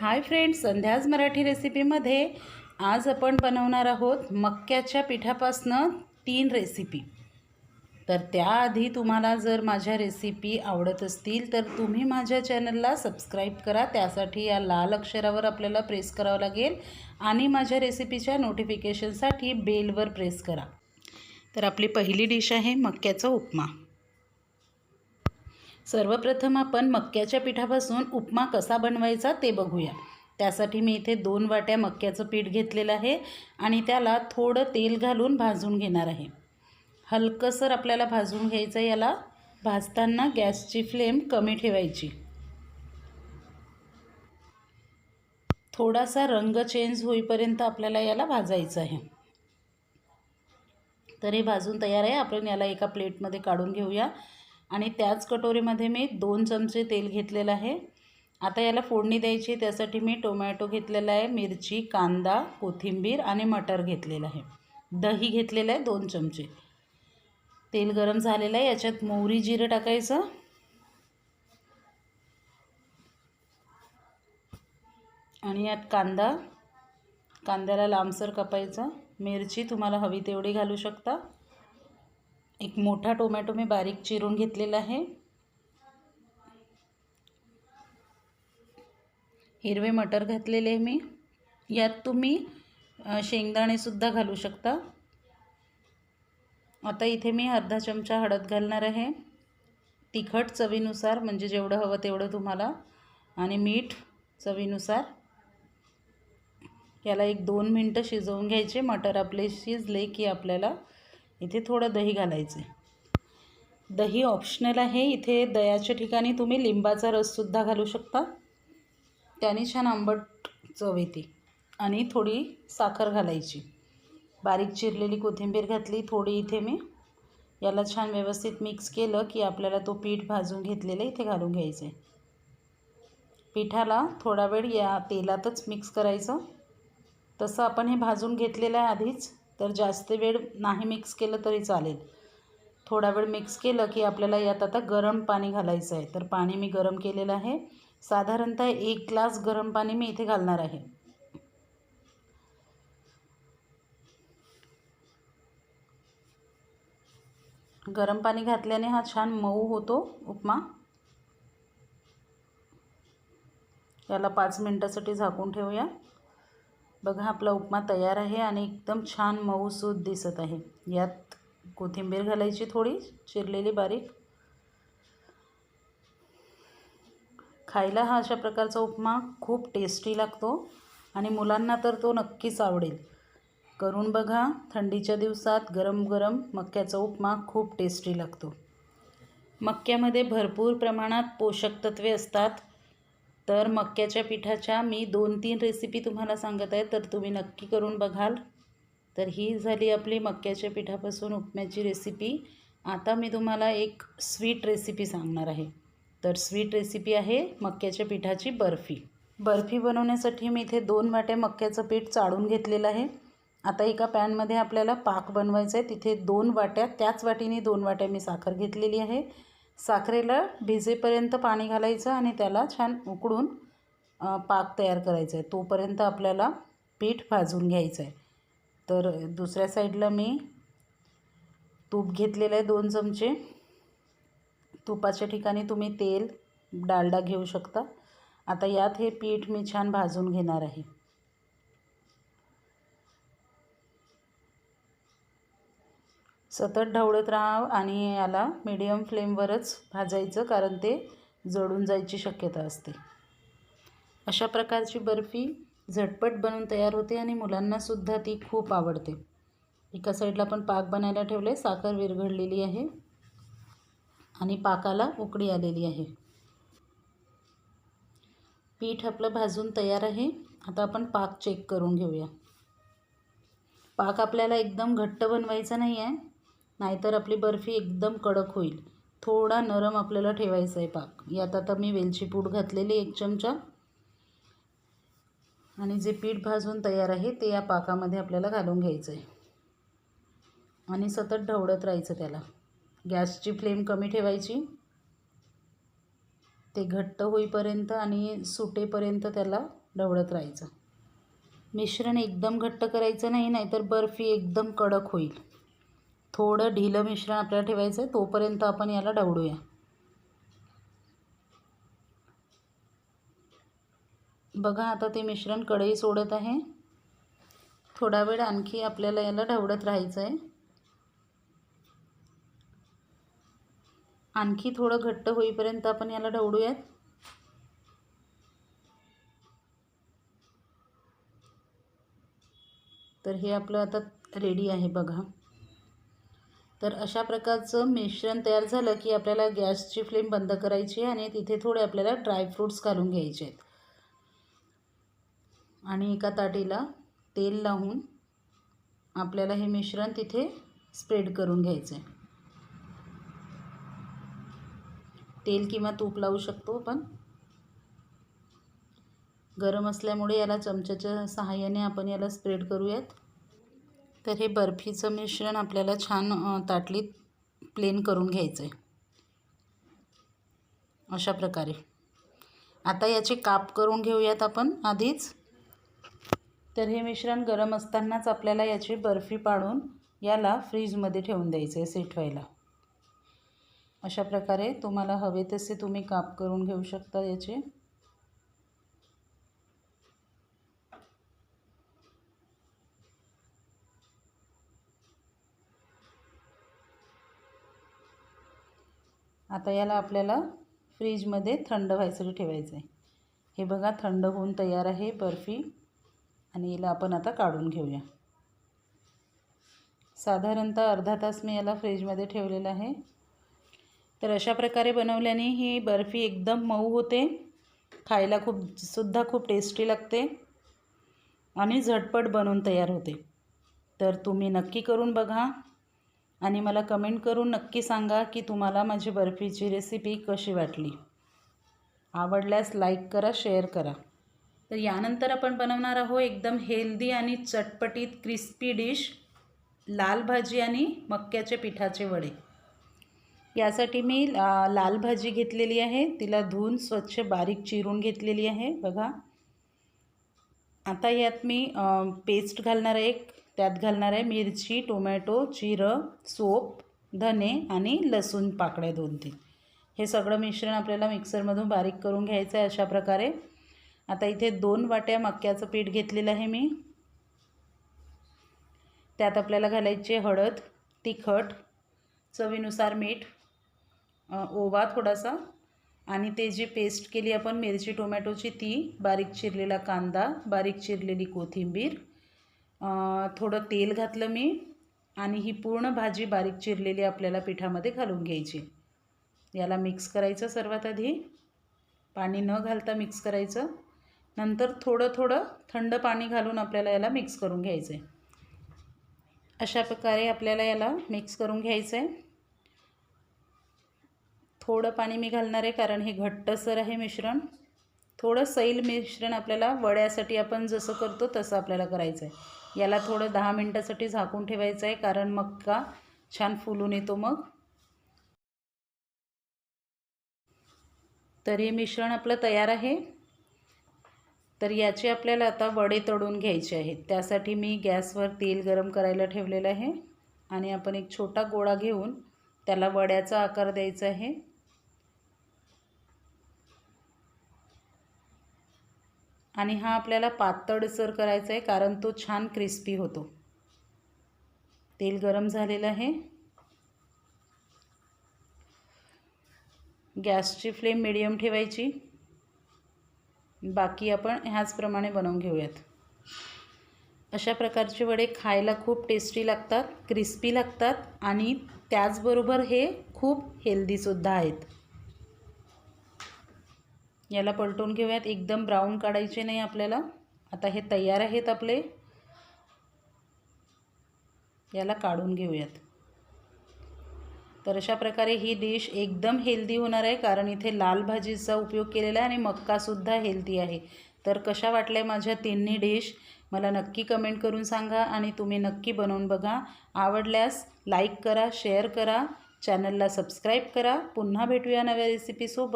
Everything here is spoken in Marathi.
हाय फ्रेंड्स संध्याज मराठी रेसिपीमध्ये आज आपण बनवणार आहोत मक्याच्या पिठापासनं तीन रेसिपी. तर त्याआधी तुम्हाला जर माझ्या रेसिपी आवडत असतील तर तुम्ही माझ्या चॅनलला सबस्क्राईब करा. त्यासाठी या लाल अक्षरावर आपल्याला प्रेस करावं लागेल आणि माझ्या रेसिपीच्या नोटिफिकेशनसाठी बेलवर प्रेस करा. तर आपली पहिली डिश आहे मक्याचा उपमा. सर्वप्रथम आपण मक्याच्या पिठापासून उपमा कसा बनवायचा ते बघूया. त्यासाठी मी इथे दोन वाट्या मक्याचं पीठ घेतलेलं आहे आणि त्याला थोडं तेल घालून भाजून घेणार आहे. हलकंसर आपल्याला भाजून घ्यायचं याला. भाजताना गॅसची फ्लेम कमी ठेवायची. थोडासा रंग चेंज होईपर्यंत आपल्याला याला भाजायचं आहे. तर हे भाजून तयार आहे. आपण याला एका प्लेटमध्ये काढून घेऊया. आणि त्याच कटोरीमध्ये मी दोन चमचे तेल घेतलेलं आहे. आता याला फोडणी द्यायची त्यासाठी मी टोमॅटो घेतलेला आहे मिरची कांदा कोथिंबीर आणि मटर घेतलेलं आहे. दही घेतलेलं आहे दोन चमचे. तेल गरम झालेलं आहे याच्यात मोहरी जिरं टाकायचं. आणि यात कांदा. कांद्याला लांबसर कापायचा. मिरची तुम्हाला हवी तेवढी घालू शकता. एक मोठा टोमॅटो मी बारीक चिरून घेतलेला आहे. हिरवे मटर घातलेले मी. यात तुम्ही शेंगदाणेसुद्धा घालू शकता. आता इथे मी अर्धा चमचा हळद घालणार आहे. तिखट चवीनुसार म्हणजे जेवढं हवं तेवढं तुम्हाला. आणि मीठ चवीनुसार. याला एक दोन मिनटं शिजवून घ्यायचे. मटर आपले शिजले की आपल्याला इथे थोडं दही घालायचं दही ऑप्शनल आहे. इथे दह्याच्या ठिकाणी तुम्ही लिंबाचा रससुद्धा घालू शकता. त्याने छान आंबट चव येते. आणि थोडी साखर घालायची. बारीक चिरलेली कोथिंबीर घातली. थोडी इथे मी याला छान व्यवस्थित मिक्स केलं की आपल्याला तो पीठ भाजून घेतलेलं इथे घालून घ्यायचं आहे पिठाला थोडा वेळ या तेलातच मिक्स करायचं. तसं आपण हे भाजून घेतलेलं आहे आधीच तर जास्त वेळ नाही मिक्स केलं तरी चालेल. थोडा वेळ मिक्स केलं की आपल्याला यात आता गरम पाणी घालायचं आहे. तर पाणी मी गरम केलेलं आहे. साधारणतः एक ग्लास गरम पाणी मी इथे घालणार आहे. गरम पाणी घातल्याने हा छान मऊ होतो उपमा. याला पाच मिनटासाठी झाकून ठेवूया. बघा आपला उपमा तयार आहे आणि एकदम छान मऊसूद दिसत आहे. यात कोथिंबीर घालायची थोडी चिरलेली बारीक. खायला हा अशा प्रकारचा उपमा खूप टेस्टी लागतो आणि मुलांना तर तो नक्कीच आवडेल. करून बघा थंडीच्या दिवसात गरम गरम मक्याचा उपमा खूप टेस्टी लागतो. मक्यामध्ये भरपूर प्रमाणात पोषक तत्वे असतात. तर मक्याच्या पिठाच्या मी दोन तीन रेसिपी तुम्हाला सांगत आहे तर तुम्ही नक्की करून बघाल. तर ही झाली आपली मक्याच्या पिठापासून उपम्याची रेसिपी आता मी तुम्हाला एक स्वीट रेसिपी सांगणार आहे. तर स्वीट रेसिपी आहे मक्याच्या पिठाची बर्फी. बर्फी बनवण्यासाठी मी इथे दोन वाट्या मक्याचं पीठ चाळून घेतलेलं आहे. आता एका पॅनमध्ये आपल्याला पाक बनवायचा आहे. तिथे दोन वाट्या त्याच वाटीने दोन वाट्या मी साखर घेतलेली आहे. साखरेला भिजेपर्यंत पाणी घालायचं आणि त्याला छान उकडून पाक तयार करायचा आहे. तोपर्यंत आपल्याला पीठ भाजून घ्यायचं आहे. तर दुसऱ्या साईडला मी तूप घेतलेलं आहे दोन चमचे. तुपाच्या ठिकाणी तुम्ही तेल डालडा घेऊ शकता. आता यात हे पीठ मी छान भाजून घेणार आहे. सतत ढवळत राहा आणि याला मीडियम फ्लेमवरच भाजायचं कारण ते जळून जायची शक्यता असते. अशा प्रकारची बर्फी झटपट बनवून तयार होते आणि मुलांनासुद्धा ती खूप आवडते. एका साईडला पण पाक बनायला ठेवले साखर विरघडलेली आहे आणि पाकाला उकडी आलेली आहे. पीठ आपलं भाजून तयार आहे. आता आपण पाक चेक करून घेऊया. पाक आपल्याला एकदम घट्ट बनवायचा नाही आहे नाहीतर आपली बर्फी एकदम कडक होईल. थोडा नरम आपल्याला ठेवायचा आहे पाक. यात आता मी वेलची पूड घातलेली एक चमचा. आणि जे पीठ भाजून तयार आहे ते या पाकामध्ये आपल्याला घालून घ्यायचं आहे आणि सतत ढवळत राहायचं त्याला. गॅसची फ्लेम कमी ठेवायची. ते घट्ट होईपर्यंत आणि सुटेपर्यंत त्याला ढवळत राहायचं. मिश्रण एकदम घट्ट करायचं नाही नाहीतर बर्फी एकदम कडक होईल. थोडं ढिलं मिश्रण आपल्याला ठेवायचं आहे तोपर्यंत आपण याला ढवळूया बघा आता ते मिश्रण कढई सोडत आहे. थोडा वेळ आणखी आपल्याला याला ढवळत राहायचं आहे आणखी थोडं घट्ट होईपर्यंत आपण याला ढवळूयात. तर हे आपलं आता रेडी आहे बघा. तर अशा प्रकारचं मिश्रण तयार झालं की आपल्याला गॅसची फ्लेम बंद करायची आहे आणि तिथे थोडे आपल्याला ड्रायफ्रूट्स घालून घ्यायचे आहेत. आणि एका ताटीला तेल लावून आपल्याला हे मिश्रण तिथे स्प्रेड करून घ्यायचं आहे तेल किंवा तूप लावू शकतो आपण. गरम असल्यामुळे याला चमच्याच्या सहाय्याने आपण याला स्प्रेड करूयात. तर हे बर्फीचं मिश्रण आपल्याला छान ताटलीत प्लेन करून घ्यायचं आहे अशा प्रकारे. आता याचे काप करून घेऊयात आपण आधीच. तर हे मिश्रण गरम असतानाच आपल्याला याची बर्फी पाडून याला फ्रीजमध्ये ठेवून द्यायचं आहे सेट व्हायला अशा प्रकारे तुम्हाला हवे तसे तुम्ही काप करून घेऊ शकता याचे. आता याला आपल्याला फ्रीजमध्ये थंड व्हायसाठी ठेवायचं आहे. हे बघा थंड होऊन तयार आहे बर्फी. आणि याला आपण आता काढून घेऊया. साधारणतः अर्धा तास मी याला फ्रीजमध्ये ठेवलेलं आहे. तर अशा प्रकारे बनवल्याने ही बर्फी एकदम मऊ होते. खायला खूप सुद्धा खूप टेस्टी लागते. आणि झटपट बनवून तयार होते. तर तुम्ही नक्की करून बघा. आणि मला कमेंट करून नक्की सांगा की तुम्हाला माझी बर्फीची रेसिपी कशी वाटली. आवडल्यास लाईक करा शेअर करा. तर यानंतर आपण बनवणार आहोत एकदम हेल्दी आणि चटपटीत क्रिस्पी डिश लाल भाजी आणि मक्याचे पिठाचे वडे. यासाठी मी लाल भाजी घेतलेली आहे. तिला धुवून स्वच्छ बारीक चिरून घेतलेली आहे. बघा. आता यात मी पेस्ट घालणार आहे एक त्यात घालणार आहे मिरची टोमॅटो जिरं सोप धने आणि लसूण पाकळ्या दोन तीन. हे सगळं मिश्रण आपल्याला मिक्सरमधून बारीक करून घ्यायचं आहे अशा प्रकारे. आता इथे दोन वाट्या मक्याचं पीठ घेतलेलं आहे मी. त्यात आपल्याला घालायचे हळद तिखट चवीनुसार मीठ ओवा थोडासा आणि ते जी पेस्ट केली आपण मिरची टोमॅटोची ती बारीक चिरलेला कांदा बारीक चिरलेली कोथिंबीर थोडं तेल घातलं मी आणि ही पूर्ण भाजी बारीक चिरलेली आपल्याला पिठामध्ये घालून घ्यायची. याला मिक्स करायचं सर्वात आधी. पाणी न घालता मिक्स करायचं. नंतर थोडं थोडं थंड पाणी घालून आपल्याला याला मिक्स करून घ्यायचं आहे अशा प्रकारे आपल्याला याला मिक्स करून घ्यायचं आहे थोडं पाणी मी घालणार आहे कारण हे घट्टसर आहे मिश्रण. थोडं सैल मिश्रण आपल्याला वड्यासाठी आपण जसं करतो तसं आपल्याला करायचं आहे याला थोडं दहा मिनटासाठी झाकून ठेवायचं आहे कारण मक्का छान फुलून येतो मग. तर हे मिश्रण आपलं तयार आहे. तर याचे आपल्याला आता वडे तळून घ्यायचे आहेत. त्यासाठी मी गॅसवर तेल गरम करायला ठेवलेलं आहे आणि आपण एक छोटा गोळा घेऊन त्याला वड्याचा आकार द्यायचा आहे. आणि हा आपल्याला पातळसर करायचा आहे कारण तो छान क्रिस्पी होतो. तेल गरम झालेलं आहे. गॅसची फ्लेम मिडियम ठेवायची. बाकी आपण ह्याचप्रमाणे बनवून घेऊयात. अशा प्रकारचे वडे खायला खूप टेस्टी लागतात क्रिस्पी लागतात आणि त्याचबरोबर हे खूप हेल्दीसुद्धा आहेत. याला पलटून घेऊयात. एकदम ब्राऊन काढायचे नाही आपल्याला. आता हे तयार आहेत आपले. याला काढून घेऊयात. तर अशा प्रकारे ही डिश एकदम हेल्दी होणार आहे कारण इथे लाल भाजीचा उपयोग केलेला आहे आणि मक्कासुद्धा हेल्दी आहे. तर कशा वाटल्या माझ्या तिन्ही डिश मला नक्की कमेंट करून सांगा आणि तुम्ही नक्की बनवून बघा. आवडल्यास लाईक करा शेअर करा. चॅनलला सबस्क्राईब करा. पुन्हा भेटूया नव्या रेसिपीसोबत